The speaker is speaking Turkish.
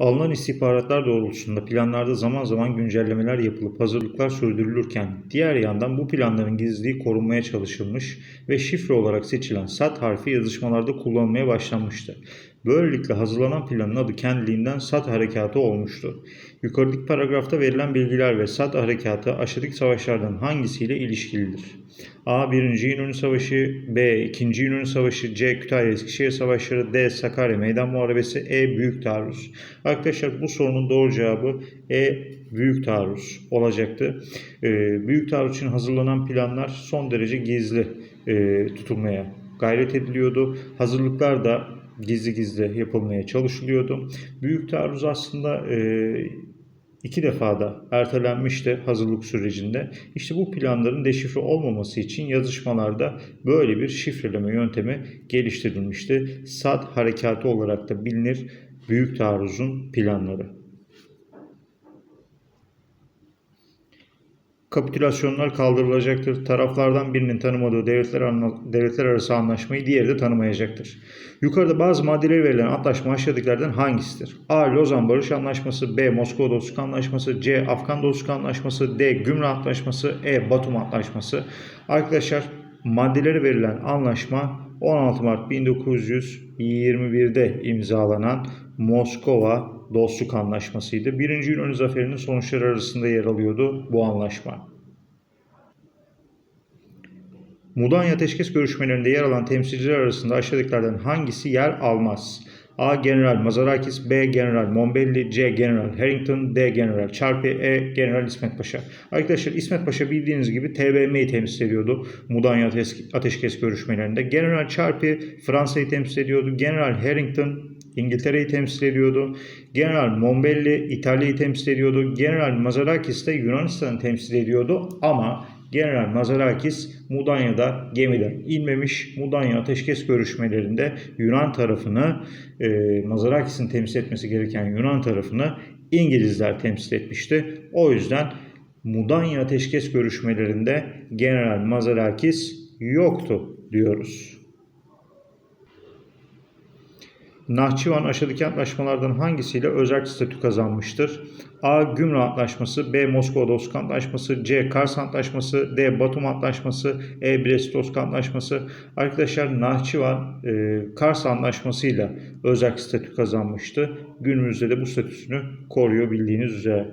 Alınan istihbaratlar doğrultusunda planlarda zaman zaman güncellemeler yapılıp hazırlıklar sürdürülürken diğer yandan bu planların gizliliği korunmaya çalışılmış ve şifre olarak seçilen SAT harfi yazışmalarda kullanılmaya başlanmıştı. Böylelikle hazırlanan planın adı kendiliğinden SAT harekatı olmuştu. Yukarıdaki paragrafta verilen bilgiler ve SAT harekatı aşağıdaki savaşlardan hangisiyle ilişkilidir? A. 1. İnönü Savaşı B. 2. İnönü Savaşı C. Kütahya Eskişehir Savaşları D. Sakarya Meydan Muharebesi E. Büyük Taarruz Arkadaşlar bu sorunun doğru cevabı E. Büyük Taarruz olacaktı. Ee, büyük Taarruz için hazırlanan planlar son derece gizli e, tutulmaya gayret ediliyordu. Hazırlıklar da gizli gizli yapılmaya çalışılıyordu. Büyük taarruz aslında e, iki defa da ertelenmişti hazırlık sürecinde. İşte bu planların deşifre olmaması için yazışmalarda böyle bir şifreleme yöntemi geliştirilmişti. SAD harekatı olarak da bilinir büyük taarruzun planları. Kapitülasyonlar kaldırılacaktır. Taraflardan birinin tanımadığı devletler, devletler arası anlaşmayı diğeri de tanımayacaktır. Yukarıda bazı maddeleri verilen antlaşma aşağıdakilerden hangisidir? A. Lozan Barış Anlaşması B. Moskova Dostluk Anlaşması C. Afgan Dostluk Anlaşması D. Gümrük Antlaşması E. Batum Antlaşması Arkadaşlar maddeleri verilen anlaşma 16 Mart 1921'de imzalanan Moskova Dostluk Anlaşması'ydı. Birinci Yunan Zaferi'nin sonuçları arasında yer alıyordu bu anlaşma. Mudanya Ateşkes görüşmelerinde yer alan temsilciler arasında aşağıdakilerden hangisi yer almaz? A. General Mazarakis B. General Mombelli C. General Harrington D. General Çarpi E. General İsmet Paşa Arkadaşlar İsmet Paşa bildiğiniz gibi TBMM'yi temsil ediyordu Mudanya Ateş- Ateşkes görüşmelerinde. General Çarpi Fransa'yı temsil ediyordu. General Harrington İngiltere'yi temsil ediyordu. General Mombelli İtalya'yı temsil ediyordu. General Mazarakis de Yunanistan'ı temsil ediyordu ama General Mazarakis Mudanya'da gemiden inmemiş. Mudanya ateşkes görüşmelerinde Yunan tarafını, e, Mazarakis'in temsil etmesi gereken Yunan tarafını İngilizler temsil etmişti. O yüzden Mudanya ateşkes görüşmelerinde General Mazarakis yoktu diyoruz. Nahçıvan aşağıdaki antlaşmalardan hangisiyle özel statü kazanmıştır? A. Gümrük Antlaşması B. Moskova Dostluk Antlaşması C. Kars Antlaşması D. Batum Antlaşması E. Brest-Litovsk Antlaşması Arkadaşlar Nahçıvan e, Kars Antlaşması'yla özel statü kazanmıştı. Günümüzde de bu statüsünü koruyor bildiğiniz üzere.